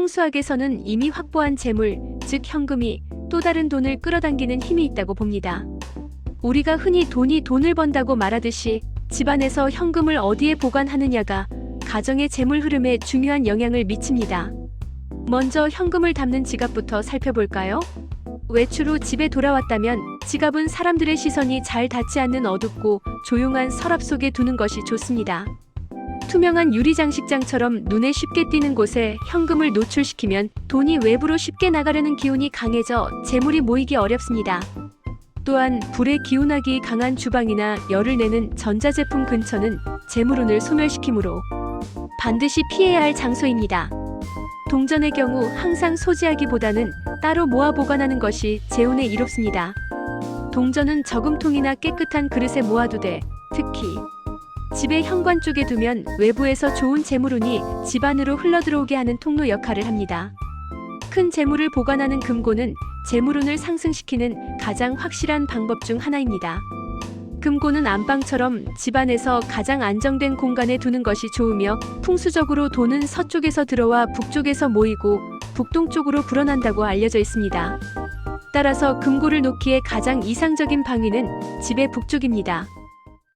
풍수학에서는 이미 확보한 재물, 즉 현금이 또 다른 돈을 끌어당기는 힘이 있다고 봅니다. 우리가 흔히 돈이 돈을 번다고 말하듯이 집안에서 현금을 어디에 보관하느냐가 가정의 재물 흐름에 중요한 영향을 미칩니다. 먼저 현금을 담는 지갑부터 살펴볼까요? 외출 후 집에 돌아왔다면 지갑은 사람들의 시선이 잘 닿지 않는 어둡고 조용한 서랍 속에 두는 것이 좋습니다. 투명한 유리 장식장처럼 눈에 쉽게 띄는 곳에 현금을 노출시키면 돈이 외부로 쉽게 나가려는 기운이 강해져 재물이 모이기 어렵습니다. 또한 불의 기운하기 강한 주방이나 열을 내는 전자제품 근처는 재물운을 소멸시키므로 반드시 피해야 할 장소입니다. 동전의 경우 항상 소지하기보다는 따로 모아 보관하는 것이 재운에 이롭습니다. 동전은 저금통이나 깨끗한 그릇에 모아두되 특히 집의 현관 쪽에 두면 외부에서 좋은 재물운이 집 안으로 흘러들어오게 하는 통로 역할을 합니다. 큰 재물을 보관하는 금고는 재물운을 상승시키는 가장 확실한 방법 중 하나입니다. 금고는 안방처럼 집안에서 가장 안정된 공간에 두는 것이 좋으며 풍수적으로 돈은 서쪽에서 들어와 북쪽에서 모이고 북동쪽으로 불어난다고 알려져 있습니다. 따라서 금고를 놓기에 가장 이상적인 방위는 집의 북쪽입니다.